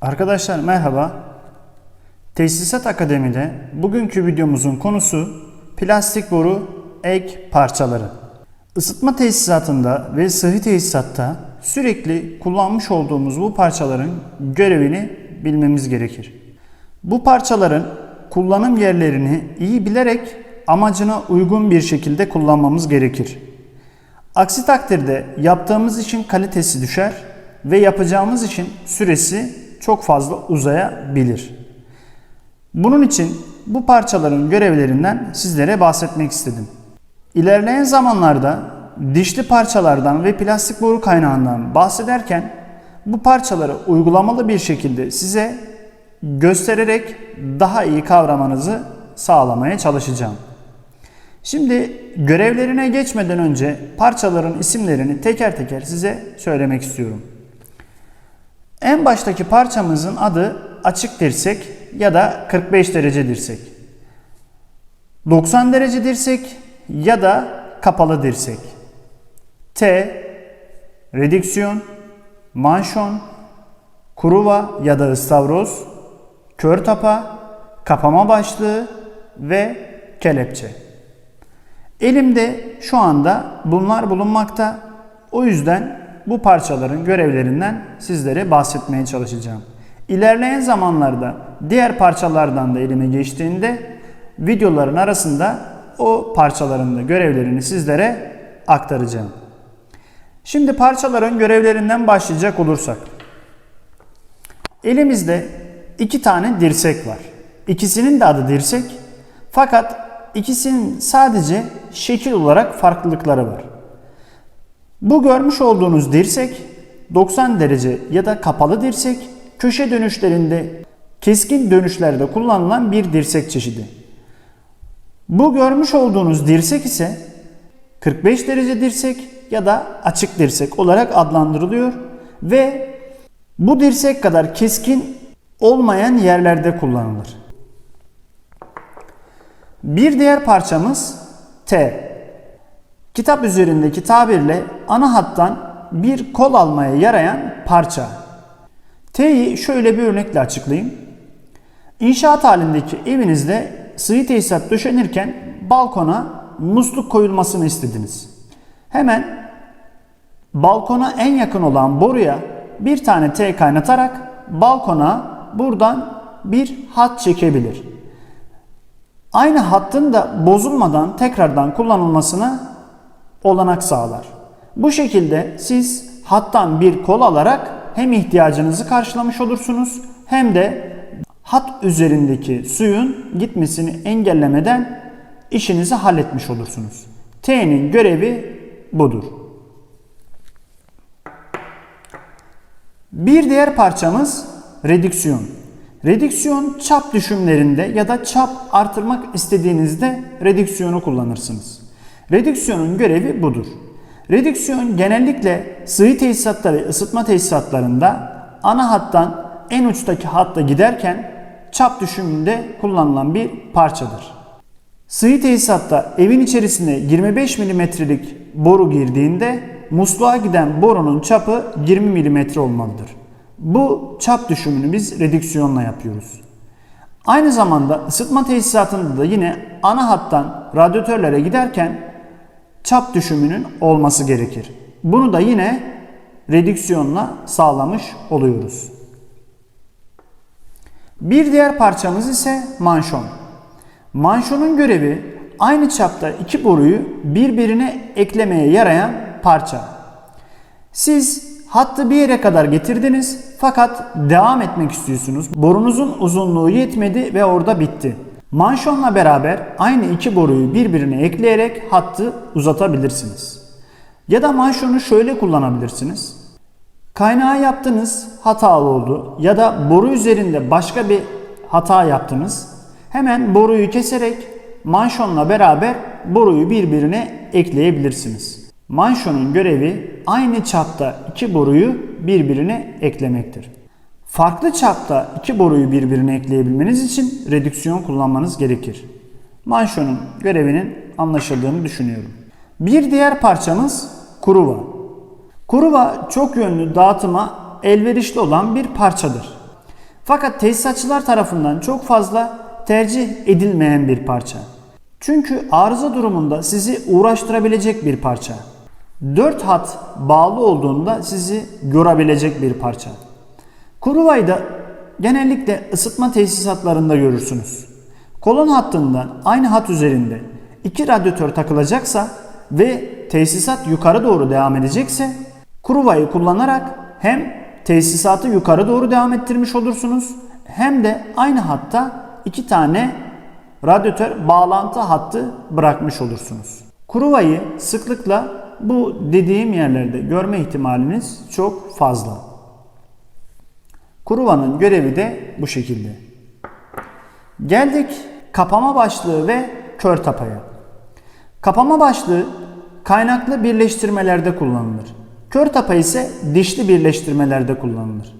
Arkadaşlar merhaba. Tesisat Akademi'de bugünkü videomuzun konusu plastik boru ek parçaları. Isıtma tesisatında ve sıhhi tesisatta sürekli kullanmış olduğumuz bu parçaların görevini bilmemiz gerekir. Bu parçaların kullanım yerlerini iyi bilerek amacına uygun bir şekilde kullanmamız gerekir. Aksi takdirde yaptığımız işin kalitesi düşer ve yapacağımız işin süresi çok fazla uzayabilir. Bunun için bu parçaların görevlerinden sizlere bahsetmek istedim. İlerleyen zamanlarda dişli parçalardan ve plastik boru kaynağından bahsederken bu parçaları uygulamalı bir şekilde size göstererek daha iyi kavramanızı sağlamaya çalışacağım. Şimdi görevlerine geçmeden önce parçaların isimlerini teker teker size söylemek istiyorum. En baştaki parçamızın adı açık dirsek ya da 45 derece dirsek. 90 derece dirsek ya da kapalı dirsek. T, redüksiyon, manşon, kuruva ya da ıstavroz, kör tapa, kapama başlığı ve kelepçe. Elimde şu anda bunlar bulunmakta. O yüzden bu parçaların görevlerinden sizlere bahsetmeye çalışacağım. İlerleyen zamanlarda diğer parçalardan da elime geçtiğinde videoların arasında o parçaların da görevlerini sizlere aktaracağım. Şimdi parçaların görevlerinden başlayacak olursak. Elimizde iki tane dirsek var. İkisinin de adı dirsek. Fakat ikisinin sadece şekil olarak farklılıkları var. Bu görmüş olduğunuz dirsek 90 derece ya da kapalı dirsek köşe dönüşlerinde keskin dönüşlerde kullanılan bir dirsek çeşidi. Bu görmüş olduğunuz dirsek ise 45 derece dirsek ya da açık dirsek olarak adlandırılıyor ve bu dirsek kadar keskin olmayan yerlerde kullanılır. Bir diğer parçamız T. Kitap üzerindeki tabirle ana hattan bir kol almaya yarayan parça. T'yi şöyle bir örnekle açıklayayım. İnşaat halindeki evinizde sıvı tesisat döşenirken balkona musluk koyulmasını istediniz. Hemen balkona en yakın olan boruya bir tane T kaynatarak balkona buradan bir hat çekebilir. Aynı hattın da bozulmadan tekrardan kullanılmasına olanak sağlar. Bu şekilde siz hattan bir kol alarak hem ihtiyacınızı karşılamış olursunuz hem de hat üzerindeki suyun gitmesini engellemeden işinizi halletmiş olursunuz. T'nin görevi budur. Bir diğer parçamız redüksiyon. Redüksiyon çap düşümlerinde ya da çap artırmak istediğinizde redüksiyonu kullanırsınız. Redüksiyonun görevi budur. Redüksiyon genellikle sıvı tesisatları ısıtma tesisatlarında ana hattan en uçtaki hatta giderken çap düşümünde kullanılan bir parçadır. Sıvı tesisatta evin içerisine 25 mm'lik boru girdiğinde musluğa giden borunun çapı 20 mm olmalıdır. Bu çap düşümünü biz redüksiyonla yapıyoruz. Aynı zamanda ısıtma tesisatında da yine ana hattan radyatörlere giderken çap düşümünün olması gerekir. Bunu da yine redüksiyonla sağlamış oluyoruz. Bir diğer parçamız ise manşon. Manşonun görevi aynı çapta iki boruyu birbirine eklemeye yarayan parça. Siz hattı bir yere kadar getirdiniz fakat devam etmek istiyorsunuz. Borunuzun uzunluğu yetmedi ve orada bitti. Manşonla beraber aynı iki boruyu birbirine ekleyerek hattı uzatabilirsiniz. Ya da manşonu şöyle kullanabilirsiniz. Kaynağı yaptınız, hatalı oldu ya da boru üzerinde başka bir hata yaptınız. Hemen boruyu keserek manşonla beraber boruyu birbirine ekleyebilirsiniz. Manşonun görevi aynı çapta iki boruyu birbirine eklemektir. Farklı çapta iki boruyu birbirine ekleyebilmeniz için redüksiyon kullanmanız gerekir. Manşonun görevinin anlaşıldığını düşünüyorum. Bir diğer parçamız kuruva. Kuruva çok yönlü dağıtıma elverişli olan bir parçadır. Fakat tesisatçılar tarafından çok fazla tercih edilmeyen bir parça. Çünkü arıza durumunda sizi uğraştırabilecek bir parça. 4 hat bağlı olduğunda sizi görebilecek bir parça. Kuruvayı da genellikle ısıtma tesisatlarında görürsünüz. Kolon hattından aynı hat üzerinde iki radyatör takılacaksa ve tesisat yukarı doğru devam edecekse kuruvayı kullanarak hem tesisatı yukarı doğru devam ettirmiş olursunuz hem de aynı hatta iki tane radyatör bağlantı hattı bırakmış olursunuz. Kuruvayı sıklıkla bu dediğim yerlerde görme ihtimaliniz çok fazla. Kuruvanın görevi de bu şekilde. Geldik kapama başlığı ve kör tapaya. Kapama başlığı kaynaklı birleştirmelerde kullanılır. Kör tapa ise dişli birleştirmelerde kullanılır.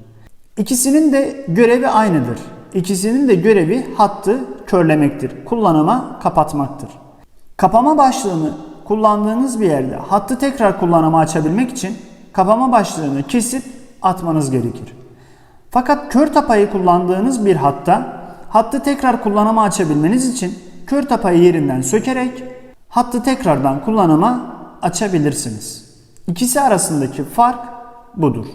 İkisinin de görevi aynıdır. İkisinin de görevi hattı körlemektir. Kullanıma kapatmaktır. Kapama başlığını kullandığınız bir yerde hattı tekrar kullanıma açabilmek için kapama başlığını kesip atmanız gerekir. Fakat kör tapayı kullandığınız bir hatta hattı tekrar kullanıma açabilmeniz için kör tapayı yerinden sökerek hattı tekrardan kullanıma açabilirsiniz. İkisi arasındaki fark budur.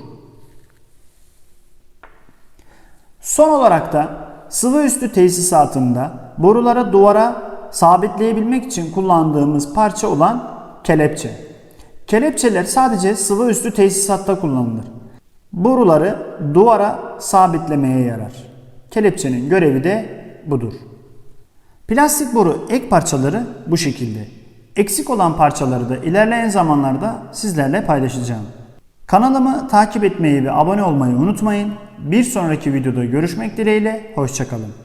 Son olarak da sıvı üstü tesisatında borulara duvara sabitleyebilmek için kullandığımız parça olan kelepçe. Kelepçeler sadece sıvı üstü tesisatta kullanılır. Boruları duvara sabitlemeye yarar. Kelepçenin görevi de budur. Plastik boru ek parçaları bu şekilde. Eksik olan parçaları da ilerleyen zamanlarda sizlerle paylaşacağım. Kanalımı takip etmeyi ve abone olmayı unutmayın. Bir sonraki videoda görüşmek dileğiyle, hoşçakalın.